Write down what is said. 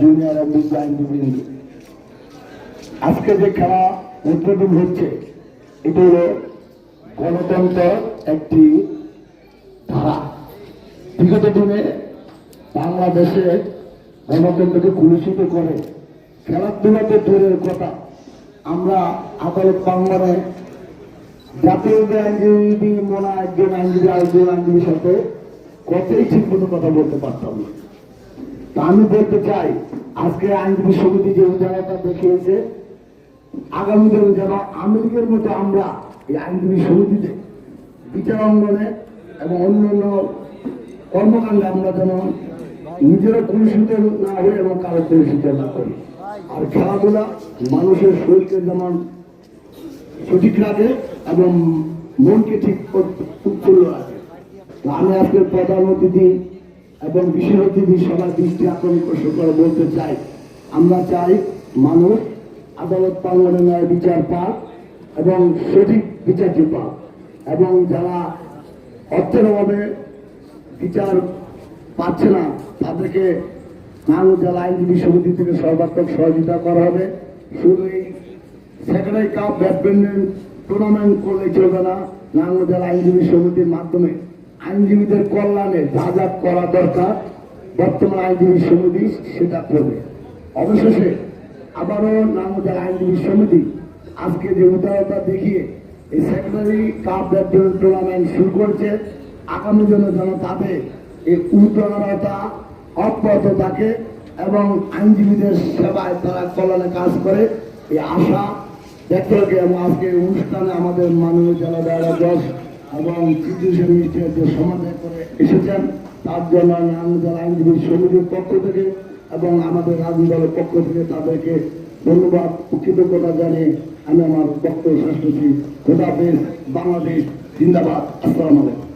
Junior এবং আইনজীবীবৃন্দ আজকে যে খেলা উদ্বোধন হচ্ছে, এটা হলো গণতন্ত্র একটি ধারা। বিগত দিনে বাংলাদেশে গণতন্ত্রকে কুলুষিত করে খেলাধুলাতে দূরের কথা আমরা আদালত প্রাঙ্গনে জাতীয় আইনজীবী, মনে একজন আইনজীবী, আরেকজন আইনজীবীর সাথে কতই ঠিক কথা বলতে পারতাম না। আমি বলতে চাই, আজকে আইনজীবী সমিতি যে উদাহরণটা দেখিয়েছে আগামী দিনে যেন আমেরিকার মতো আমরা এই আইনজীবী সমিতিতে বিচার অঙ্গনে এবং অন্যান্য কর্মকাণ্ডে আমরা যেন নিজেরা কলুষিত না হই এবং কারও কলুষিত না করি। আর খেলাধুলা মানুষের শরীরকে যেমন সঠিক রাখে এবং মনকে ঠিক উৎফুল্ল রাখে। আমি আজকের প্রধান অতিথি এবং বিশেষ অতিথি সবার দৃষ্টি আকর্ষণ করে বলতে চাই, আমরা চাই মানুষ, আদালত প্রাঙ্গনে ন্যায় বিচার পাক এবং সঠিক বিচারটি পাক এবং যারা অর্থের অভাবে বিচার পাচ্ছে না, তাদেরকে নাঙ্গ জেলা আইনজীবী সমিতি থেকে সর্বাত্মক সহযোগিতা করা হবে। শুধু এই সেক্রেটারি কাপ ব্যাডমিন্টন টুর্নামেন্ট করলে চলবে না নাঙ্গ জেলা আইনজীবী সমিতির মাধ্যমে আইনজীবীদের কল্যাণে যা যা করা দরকার, বর্তমান আইনজীবী সমিতি সেটা করবে। অবশেষে আবারও নাঙ্গ জেলা আইনজীবী সমিতি। আজকে যে উদারতা দেখিয়ে এই সেক্রেটারি কাপ ব্যাডমিন্টন টুর্নামেন্ট শুরু করেছে, আগামী জন্য যেন তাদের এই উদারতা অব্যাহত থাকে এবং আইনজীবীদের সেবায় তারা কল্যাণে কাজ করে, এই আশা রেখে এবং আজকে অনুষ্ঠানে আমাদের মাননীয় জেলা দশ এবং চিকিৎসা মিনিস্টার যে সমাধান করে এসেছেন। তার জন্য আমি আমাদের আইনজীবী সমিতির পক্ষ থেকে এবং আমাদের রাজনীতি পক্ষ থেকে তাদেরকে ধন্যবাদ, কৃতজ্ঞতা জানিয়ে আমি আমার বক্তব্য শেষ করছি। বাংলাদেশ, জিন্দাবাদ। আসসালাম আলাইকুম।